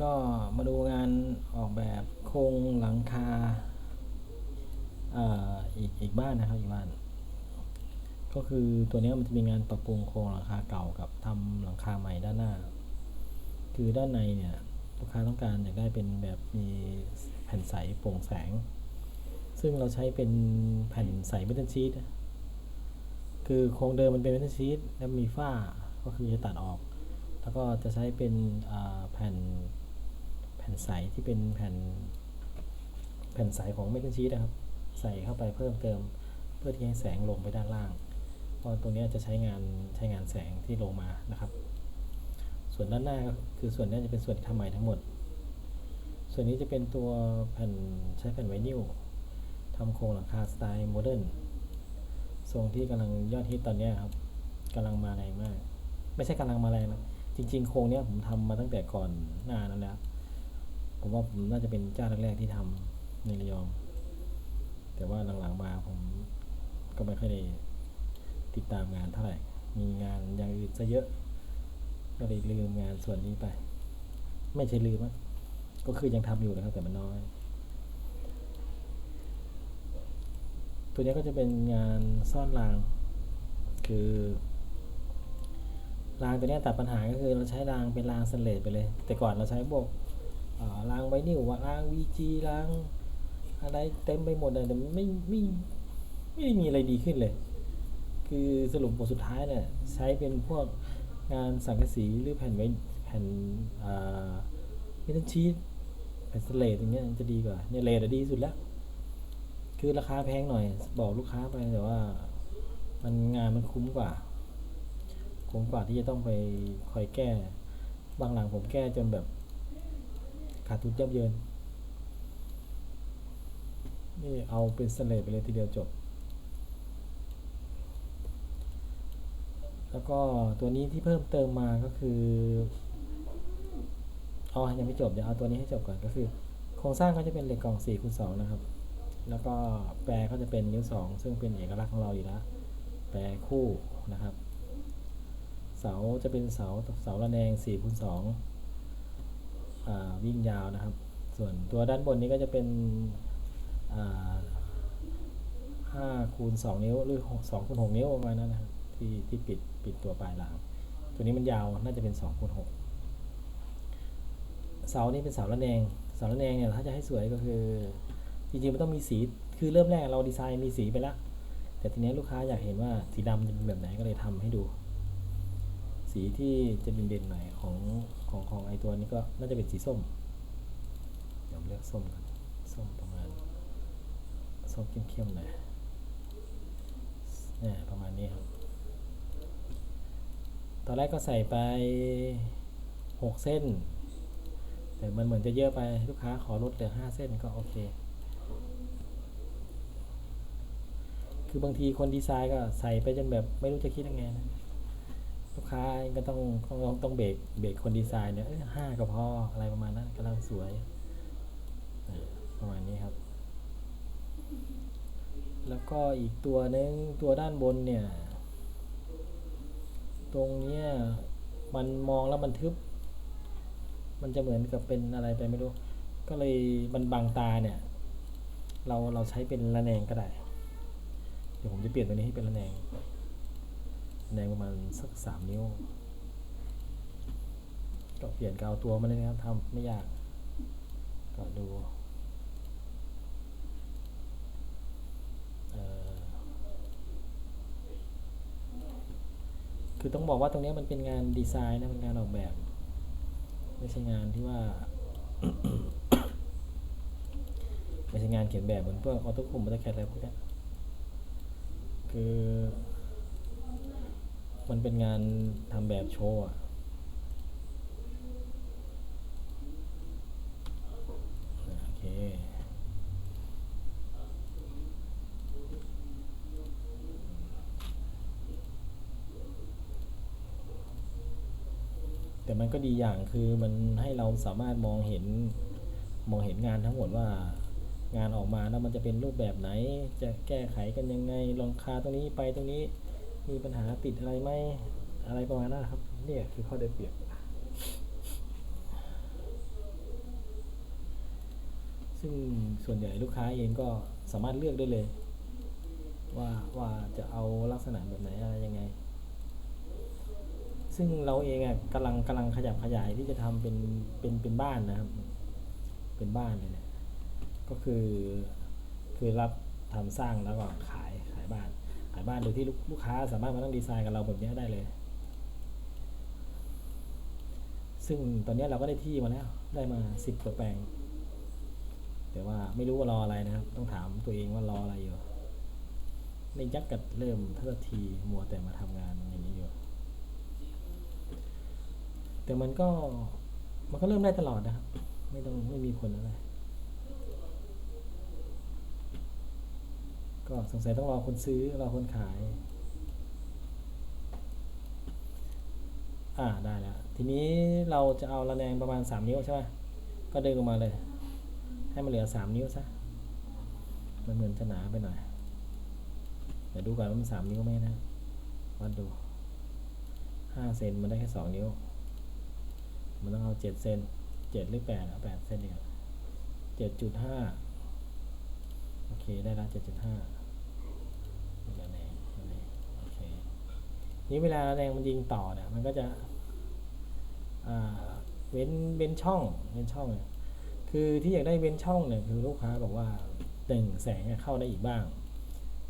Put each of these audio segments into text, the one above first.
ก็มาดูงานออกแบบโครงหลังคาอีกอีกบ้านนะครับอีกบ้าน ก็คือตัวนี้มันจะมีงานปรับปรุงโครงหลังคาเก่ากับทำหลังคาใหม่ด้านหน้า คือด้านในเนี่ยลูกค้าต้องการอยากได้เป็นแบบมีแผ่นใสโปร่งแสง ซึ่งเราใช้เป็นแผ่นใสเมทัลชีตคือโครงเดิมมันเป็นเมทัลชีตแล้วมีฝ้าก็คือจะตัดออก แล้วก็จะใช้เป็นแผ่น ผ่นใสที่เป็นแผ่นแผ่นใสของเมทัลชีตนะครับ ใส่เข้าไปเพิ่มเติม เพื่อที่ให้แสงลงไปด้านล่างเพราะตัวนี้จะใช้งานใช้งานแสงที่ลงมานะครับ ส่วนด้านหน้าก็คือส่วนนี้จะเป็นส่วนที่ทำใหม่ทั้งหมด ส่วนนี้จะเป็นตัวแผ่นใช้แผ่นไวนิลทำโครงหลังคาสไตล์โมเดิร์นทรงที่กำลังยอดฮิตตอนนี้ครับกำลังมาแรงมาก ไม่ใช่กำลังมาแรงนะจริงๆโครงเนี้ยผมทำมาตั้งแต่ก่อนหน้านั้นแล้ว ผมว่าผมน่าจะเป็นเจ้าแรกๆที่ทำในระยอง แต่ว่าหลังๆมาผมก็ไม่ค่อยได้ติดตามงานเท่าไหร่ มีงานอย่างอื่นซะเยอะ ก็เลยลืมงานส่วนนี้ไป ไม่ใช่ลืมอะก็คือยังทำอยู่นะครับแต่มันน้อย ตัวนี้ก็จะเป็นงานซ่อนราง คือรางตัวนี้ตัดปัญหาก็คือเราใช้รางเป็นรางสเลสไปเลย แต่ก่อนเราใช้พวก รางไวนิลรางวีจีรางอะไรเต็มไปหมดเลยแต่ไม่ไม่ไม่ได้มีอะไรดีขึ้นเลย คือสรุปบทสุดท้ายเนี่ยใช้เป็นพวกงานสังกะสีหรือแผ่นไวแผ่นเมทัลชีตแผ่นสเลตอย่างเงี้ยจะดีกว่าเนี่ยเลดดีสุดแล้วคือราคาแพงหน่อย บอกลูกค้าไปแต่ว่า มันงานมันคุ้มกว่า คุ้มกว่าที่จะต้องไปคอยแก้ บางหลังผมแก้จนแบบ ขาดทุนยับเยิน นี่เอาเป็นสเลตไปเลยทีเดียวจบ แล้วก็ตัวนี้ที่เพิ่มเติมมาก็คืออ๋อยังไม่จบ เดี๋ยวเอาตัวนี้ให้จบก่อนก็คือ โครงสร้างก็จะเป็นเหล็กกล่อง4คูณ2นะครับ แล้วก็แปรก็จะเป็นนิ้ว 2 ซึ่งเป็นเอกลักษณ์ของเราอยู่แล้ว แปรคู่นะครับ เสาจะเป็นเสาเสาระแนง4คูณ2อ่า วิ่งยาวนะครับ ส่วนตัวด้านบนนี้ก็จะเป็นอ่า5คูณ2นิ้วหรือ2คูณ6นิ้วประมาณนั้นนะครับที่ที่ปิดปิดตัวปลายหลัง ตัวนี้มันยาวน่าจะเป็น2คูณ6เสานี่เป็นเสาระแนงเสาระแนงเนี่ยถ้าจะให้สวยก็คือจริงๆมันต้องมีสีคือเริ่มแรกเราดีไซน์มีสีไปแล้วแต่ทีนี้ลูกค้าอยากเห็นว่าสีดำจะเป็นแบบไหนก็เลยทำให้ดู สีที่จะเด่นๆหน่อยของของของไอตัวนี้ก็น่าจะเป็นสีส้มเดี๋ยวเลือกส้มกันส้มประมาณส้มเข้มๆหน่อยเนี่ยประมาณนี้ครับตอนแรกก็ใส่ไปหกเส้น แต่มันเหมือนจะเยอะไปลูกค้าขอลดเหลือห้าเส้นก็โอเค คือบางทีคนดีไซน์ก็ใส่ไปจนแบบไม่รู้จะคิดยังไงนะ ลูกค้าก็ต้องต้องต้องต้องเบรกเบรกคนดีไซน์เนี่ยเอ้ห้าก็พออะไรประมาณนั้นกำลังสวยประมาณนี้ครับ แล้วก็อีกตัวหนึงตัวด้านบนเนี่ย ตรงเนี้ยมันมองแล้วมันทึบ มันจะเหมือนกับเป็นอะไรไปไม่รู้ ก็เลยมันบังตาเนี่ย เราเราใช้เป็นระแนงก็ได้ เดี๋ยวผมจะเปลี่ยนตัวนี้ให้เป็นระแนง แนงประมาณสักสามนิ้วก็เปลี่ยนกาวตัวมาเลยนะครับทำไม่ยากก็ดูคือต้องบอกว่าตรงนี้มันเป็นงานดีไซน์นะเป็นงานออกแบบ ไม่ใช่งานที่ว่า ไม่ใช่งานเขียนแบบเหมือนพวกออโต้คุมออโต้แคดอะไรพวกนี้คือ มันเป็นงานทำแบบโชว์อะโอเค แต่มันก็ดีอย่างคือมันให้เราสามารถมองเห็น มองเห็นงานทั้งหมดว่างานออกมาแล้วมันจะเป็นรูปแบบไหน จะแก้ไขกันยังไงลองคาตรงนี้ไปตรงนี้ มีปัญหาติดอะไรไหมอะไรประมาณนั้นครับเนี่ยคือข้อได้เปรียบ ซึ่งส่วนใหญ่ลูกค้าเองก็สามารถเลือกได้เลย ว่าว่าจะเอาลักษณะแบบไหนอะไรยังไง ซึ่งเราเองอะกำลังกำลังขยับขยายที่จะทำเป็นเป็นเป็นบ้านนะครับ เป็นบ้านเลยเนี่ยก็คือคือรับทำสร้างแล้วก็ขายขายบ้าน ขายบ้านโดยที่ลูกค้าสามารถมานั่งดีไซน์กับเราแบบนี้ได้เลย ซึ่งตอนนี้เราก็ได้ที่มาแล้ว ได้มาสิบกว่าแปลง แต่ว่าไม่รู้ว่ารออะไรนะครับ ต้องถามตัวเองว่ารออะไรอยู่ไม่ยักกัดเริ่มท่าทีมัวแต่มาทำงานอย่างนี้อยู่ แต่มันก็มันก็เริ่มได้ตลอดนะครับ ไม่ต้องไม่มีผลอะไร ก็สงสัยต้องรอคนซื้อรอคนขาย อ่าได้แล้ว ทีนี้เราจะเอาระแนงประมาณ 3 นิ้วใช่ไหมก็ดึงออกมาเลย ให้มันเหลือ 3 นิ้วซะ มันเหมือนจะหนาไปหน่อย เดี๋ยวดูก่อนว่ามัน3นิ้วไหมนะวัดดู5เซนมันได้แค่2นิ้ว มันต้องเอา7เซน7หรือ8เอา8เซนเดีกว่า7.5 โอเค ได้ละ7.5นี่ระแนงระแนงโอเค นี่เวลาแนงมันยิงต่อเนี่ย มันก็จะเว้น เว้นช่อง เว้นช่องเนี่ยคือที่อยากได้เว้นช่องเนี่ย คือลูกค้าบอกว่าหนึ่งแสงเข้าได้อีกบ้าง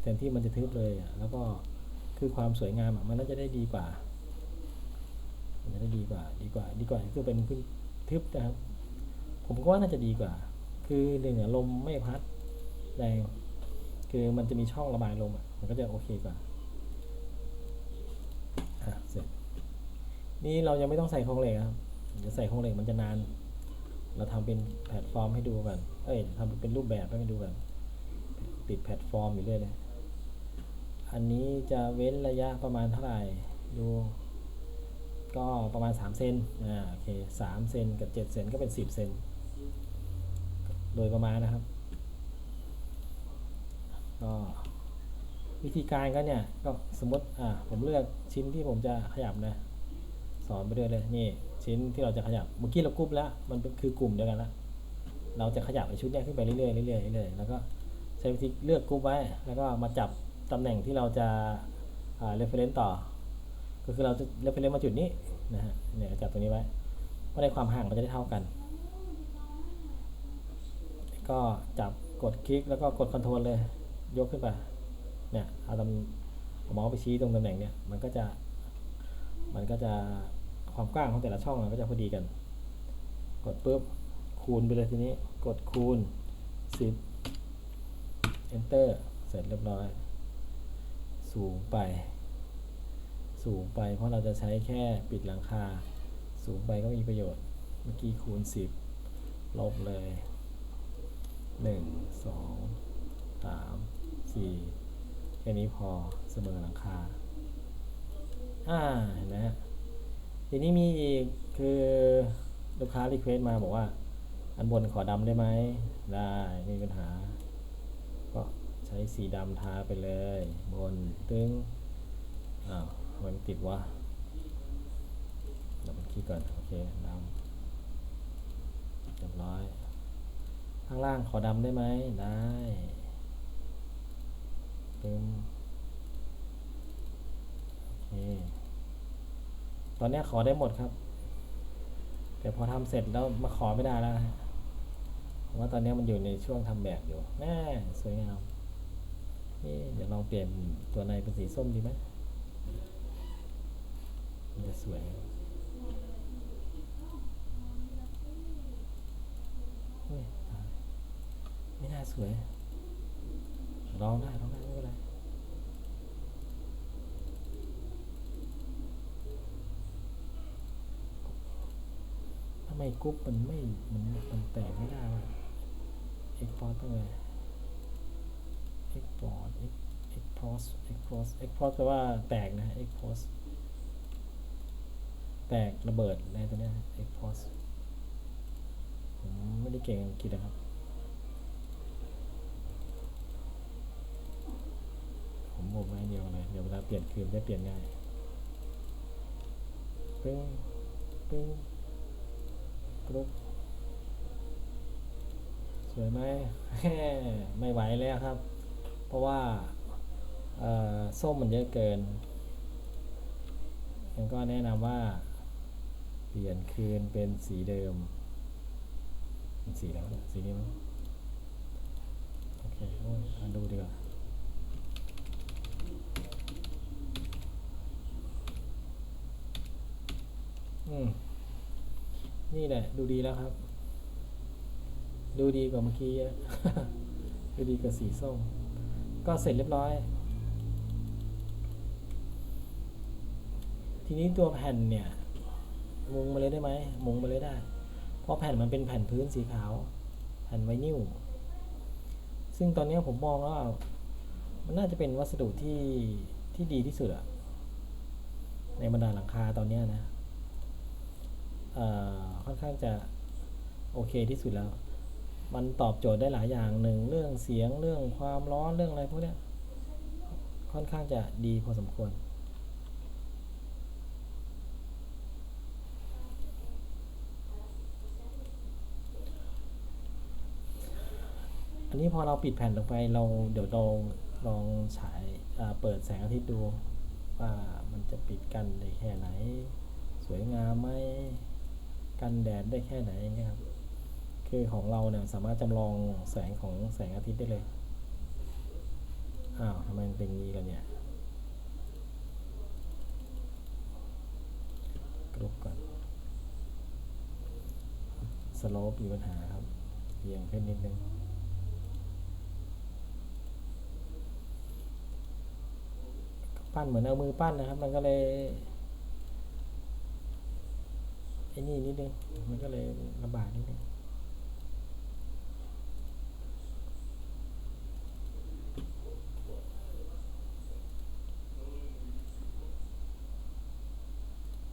แทนที่มันจะทึบเลยอะแล้วก็คือความสวยงามอะมันน่าจะได้ดีกว่า มันจะได้ดีกว่า ดีกว่า ดีกว่าคือเป็นพื้นทึบนะครับ ผมก็ว่าน่าจะดีกว่า คือหนึ่งลมไม่พัด แรง คือมันจะมีช่องระบายลมอะ มันก็จะโอเคกว่าอะเสร็จ นี่เรายังไม่ต้องใส่โครงเหล็กครับเดี๋ยวใส่โครงเหล็กมันจะนาน เราทำเป็นแพลตฟอร์มให้ดูกัน เอ้ยทำเป็นรูปแบบให้ดูกัน ติดแพลตฟอร์มอยู่เรื่อยเลย อันนี้จะเว้นระยะประมาณเท่าไหร่ ดู ก็ประมาณ3เซน อ่า โอเค3เซนกับ7เซนก็เป็น 10เซน โดยประมาณนะครับ ก็วิธีการก็เนี่ยก็สมมติอ่าผมเลือกชิ้นที่ผมจะขยับนะสอนไปด้วยเลยนี่ชิ้นที่เราจะขยับเมื่อกี้เรากรุ๊ปแล้วมันคือกลุ่มเดียวกันแล้วเราจะขยับไอชุดเนี้ยขึ้นไปเรื่อยๆเรื่อยๆเรื่อยๆแล้วก็ใช้วิธีเลือกกรุ๊ปไว้ แล้วก็มาจับตำแหน่งที่เราจะอ่า reference ต่อ ก็คือเราจะ reference มาจุดนี้นะฮะเนี่ยจับตรงนี้ไว้เพราะในความห่างมันจะได้เท่ากัน ก็จับกดคลิกแล้วก็กดคอนโทรลเลย ยกขึ้นไปเนี่ยเอาตำเมาส์ไปชี้ตรงตำแหน่งเนี่ยมันก็จะมันก็จะความกว้างของแต่ละช่องมันก็จะพอดีกัน กดปุ๊บคูณไปเลยทีนี้กดคูณ 10 enter เสร็จเรียบร้อย สูงไป สูงไปเพราะเราจะใช้แค่ปิดหลังคา สูงไปก็มีประโยชน์ เมื่อกี้คูณ 10 ลบเลย 1 2 3 4แค่นี้พอเสมอหลังคา อ่าเห็นไหมฮะทีนี้มีอีกคือลูกค้ารีเควสมาบอกว่า อันบนขอดำได้ไหมได้ไม่มีปัญหา ก็ใช้สีดำทาไปเลย บนตึงอ้าวทำไมมันติดวะเราไปคลิกก่อน โอเคดำเรียบร้อย ข้างล่างขอดำได้ไหมได้ ตึงโอเค ตอนนี้ขอได้หมดครับ แต่พอทำเสร็จแล้วมาขอไม่ได้แล้วนะฮะว่าตอนนี้มันอยู่ในช่วงทำแบบอยู่แม่สวยงามนี่เดี๋ยวลองเปลี่ยนตัวในเป็นสีส้มดีไหมมันจะสวยไม่น่าสวย ลองได้ลองได้ไม่เป็นไรทำไมกรุ๊ปมันไม่มันมันแตกไม่ได้วะ export ต้องไง export export export export แปลว่าแตกนะ export แตกระเบิดในตัวเนี้ย export ผมไม่ได้เก่งอังกฤษนะครับ ผมบอกไว้เดียวเลยเดี๋ยวเวลาเปลี่ยนคืนจะเปลี่ยนง่ายปึ้งปึ้งกรุ๊ปสวยไหมไม่ไหวแล้วครับ เพราะว่าส้มมันเยอะเกินงั้นก็แนะนำว่า เปลี่ยนคืนเป็นสีเดิมเป็นสีแล้วสีนี้มั้งโอเคโอ้ยดูดีกว่า นี่แหละ ดูดีแล้วครับ ดูดีกว่าเมื่อกี้เยอะดูดีกว่าสีส้ม ก็เสร็จเรียบร้อย ทีนี้ตัวแผ่นเนี่ย มุงมาเลยได้ไหม มุงมาเลยได้ เพราะแผ่นมันเป็นแผ่นพื้นสีขาว แผ่นไวนิลซึ่งตอนนี้ผมมองว่ามันน่าจะเป็นวัสดุที่ที่ดีที่สุดอะในบรรดาหลังคาตอนนี้นะ ค่อนข้างจะโอเคที่สุดแล้ว มันตอบโจทย์ได้หลายอย่างหนึ่งเรื่องเสียงเรื่องความร้อนเรื่องอะไรพวกนี้ค่อนข้างจะดีพอสมควร อันนี้พอเราปิดแผ่นลงไปเราเดี๋ยวเราลองฉายาเปิดแสงอาทิตย์ดูว่ามันจะปิดกันได้แค่ไหน สวยงามไหม กันแดดได้แค่ไหนอย่างเงี้ยครับ คือของเราเนี่ยสามารถจำลองแสงของแสงอาทิตย์ได้เลย อ้าวทำไมมันเป็นงนี้กันเนี่ยกรุบก่อนสโลปมีปัญหาครับเอียงขึ้นนิดนึงปั้นเหมือนเอามือปั้นนะครับ มันก็เลย อ้นี่นิดนึงมันก็เลยลำบากนิดนึง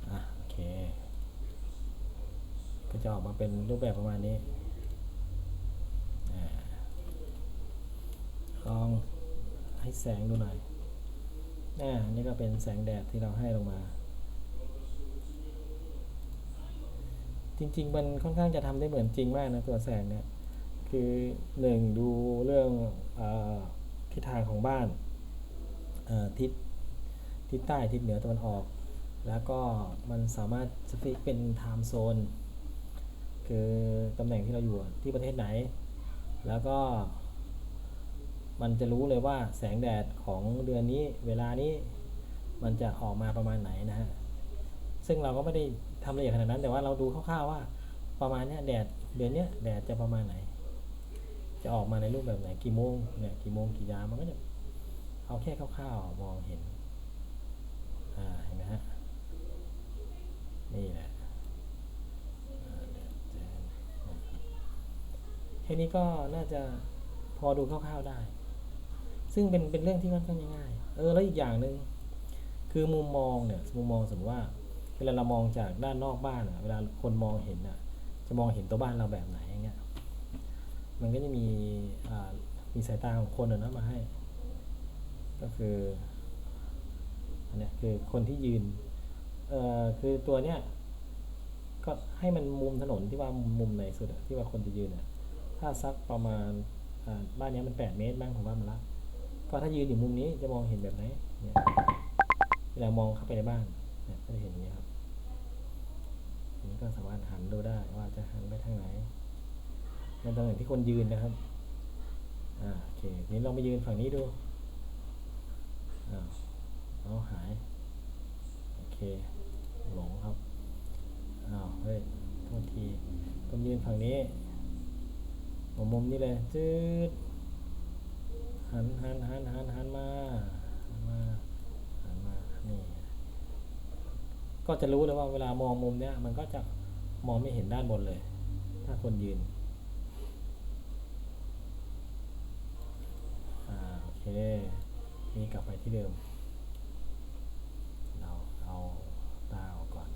อะโอเคก็จะออกมาเป็นรูปแบบประมาณนี้อ่าลองให้แสงดูหน่อยอ่านี่ก็เป็นแสงแดดที่เราให้ลงมา จริง ๆ มันค่อนข้างจะทำได้เหมือนจริงมากนะตัวแสงเนี่ยคือหนึ่งดูเรื่องอทิศทางของบ้านทิศทิศใต้ทิศเหนือตะวันออก แล้วก็มันสามารถสฟิกเป็นไทม์โซนคือตำแหน่งที่เราอยู่ที่ประเทศไหน แล้วก็มันจะรู้เลยว่าแสงแดดของเดือนนี้เวลานี้มันจะออกมาประมาณไหนนะฮะ ซึ่งเราก็ไม่ได้ ทำละเอียดขนาดนั้น แต่ว่าเราดูคร่าวๆว่า ประมาณเนี้ยแดดเดือนเนี้ยแดดจะประมาณไหน จะออกมาในรูปแบบไหนกี่โมงเนี่ยกี่โมงกี่ยามมันก็จะเอาแค่คร่าวๆมองเห็นอ่าเห็นไหมฮะนี่แหละเดี๋ยวเจอแค่นี้ก็น่าจะพอดูคร่าวๆได้ ซึ่งเป็นเป็นเรื่องที่ค่อนข้างง่าย เออแล้วอีกอย่างหนึ่งคือมุมมองเนี่ยมุมมองสมมติว่า เวลาเรามองจากด้านนอกบ้านอะเวลาคนมองเห็นอะจะมองเห็นตัวบ้านเราแบบไหนอย่างเงี้ยมันก็จะมีอ่ามีสายตาของคนอะนะมาให้ ก็คืออันเนี้ยคือคนที่ยืนเอ่อคือตัวเนี้ยก็ให้มันมุมถนนที่ว่ามุมไหนสุดอะที่ว่าคนจะยืนอะถ้าสักประมาณอ่าบ้านเนี้ยมันแปดเมตรบ้างผมว่ามันละก็ถ้ายืนอยู่มุมนี้จะมองเห็นแบบไหนเนี่ยเวลามองเข้าไปในบ้านเนี่ยก็จะเห็นอย่างนี้ครับ ก็สามารถหันดูได้ว่าจะหันไปทางไหนในตำแหน่งที่คนยืนนะครับ อ่าโอเค นี้ลองไปยืนฝั่งนี้ดูอ้าวเอาหาย โอเค หลงครับ อ้าว เฮ้ยโทษทีผมยืนฝั่งนี้ผมมุมนี้เลยจืดหันหันหันหันหันมาหันมา นี่ ก็จะรู้เลยว่าเวลามองมุมเนี้ยมันก็จะมองไม่เห็นด้านบนเลย ถ้าคนยืนอ่าโอเคนี่กลับไปที่เดิม เราเอาตาออกก่อน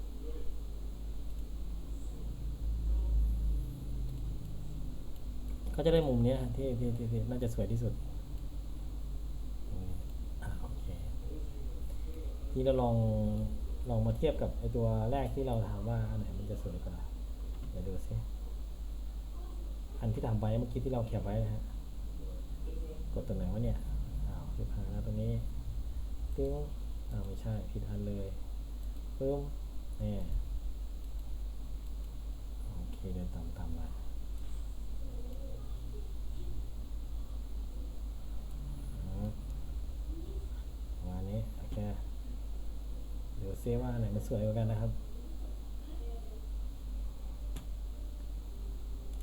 ก็จะได้มุมเนี้ยที่ที่ที่ที่น่าจะสวยที่สุดอ่าโอเคนี่เราลอง ลองมาเทียบกับไอตัวแรกที่เราถามว่าอันไหนมันจะสวยกว่าเดี๋ยวดูซิอันที่ทำไว้เมื่อกี้ที่เราแคปไว้นะฮะกดตัวไหนวะเนี่ยอ้าวผิดหาแล้วตรงนี้ปึ้งอ้าวไม่ใช่ผิดอันเลยปึ้มนี่โอเคเดินตามตามมาอืมประมาณนี้โอเคเดี๋ยว ซิว่าอันไหนมันสวยกว่ากันนะครับ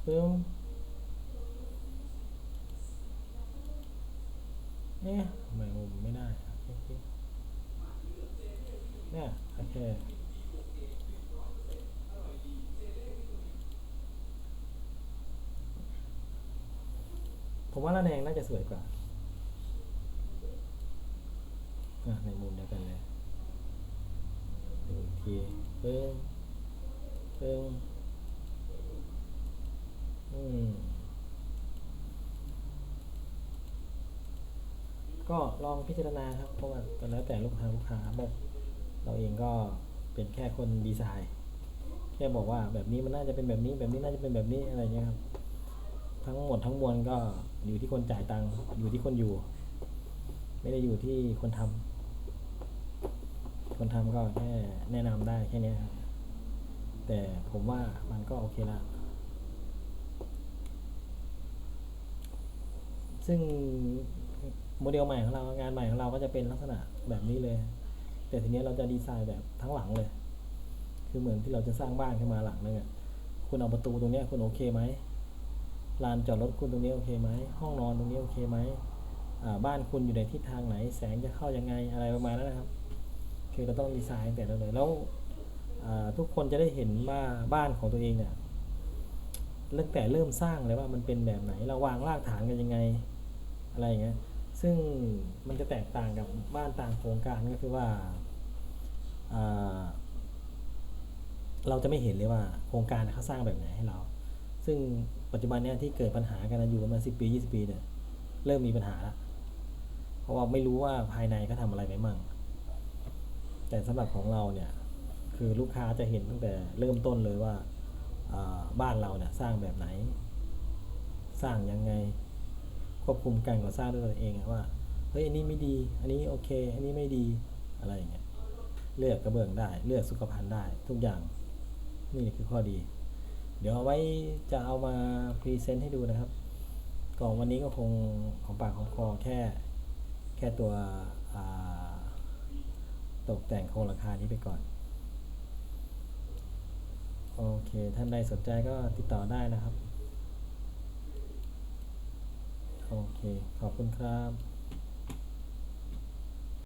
ปึ้มเนี่ยทำไมมุมไม่ได้ครับเนี่ยโอเคผมว่าระแนงน่าจะสวยกว่าในมุมเดียวกันเลย ทีเพิ่งเพิ่งอืมก็ลองพิจารณาครับเพราะว่าก็แล้วแต่ลูกค้าลูกค้าแบบเราเองก็เป็นแค่คนดีไซน์ แค่บอกว่าแบบนี้มันน่าจะเป็นแบบนี้ แบบนี้น่าจะเป็นแบบนี้อะไรเงี้ยครับ ทั้งหมดทั้งมวลก็อยู่ที่คนจ่ายตังค์อยู่ที่คนอยู่ ไม่ได้อยู่ที่คนทำ คนทำก็แค่แนะนำได้แค่นี้ครับแต่ผมว่ามันก็โอเคละซึ่งโมเดลใหม่ของเรางานใหม่ของเราก็จะเป็นลักษณะแบบนี้เลย แต่ทีนี้เราจะดีไซน์แบบทั้งหลังเลย คือเหมือนที่เราจะสร้างบ้านขึ้นมาหลังนึงอะคุณเอาประตูตรงนี้คุณโอเคไหมลานจอดรถคุณตรงนี้โอเคไหมห้องนอนตรงนี้โอเคไหมบ้านคุณอยู่ในทิศทางไหน แสงจะเข้ายังไงอะไรประมาณนั้นนะครับ คือเราต้องดีไซน์ตั้งแต่ต้นเลยแล้วทุกคนจะได้เห็นว่าบ้านของตัวเองเนี่ยตั้งแต่เริ่มสร้างเลยว่ามันเป็นแบบไหนเราวางรากฐานกันยังไงอะไรอย่างเงี้ยซึ่งมันจะแตกต่างกับบ้านต่างโครงการก็คือว่าเราจะไม่เห็นเลยว่าโครงการเขาสร้างแบบไหนให้เรา ซึ่งปัจจุบันเนี้ยที่เกิดปัญหากันอยู่ประมาณสิบปียี่สิบปีเนี่ยเริ่มมีปัญหาละเพราะว่าไม่รู้ว่าภายในเขาทำอะไรไปมั่ง แต่สำหรับของเราเนี่ยคือลูกค้าจะเห็นตั้งแต่เริ่มต้นเลยว่าบ้านเราเนี่ยสร้างแบบไหน สร้างยังไง ควบคุมการก่อสร้างด้วยตัวเองว่าเฮ้ยอันนี้ไม่ดี อันนี้โอเค อันนี้ไม่ดีอะไรอย่างเงี้ยเลือกกระเบื้องได้ เลือกสุขภัณฑ์ได้ทุกอย่างนี่คือข้อดี เดี๋ยวเอาไว้จะเอามาพรีเซนต์ให้ดูนะครับก่อนวันนี้ก็คงของปากของคอแค่แค่ตัวอ่า ตกแต่งโครงราคานี้ไปก่อน โอเค ท่านใดสนใจก็ติดต่อได้นะครับ โอเค ขอบคุณครับ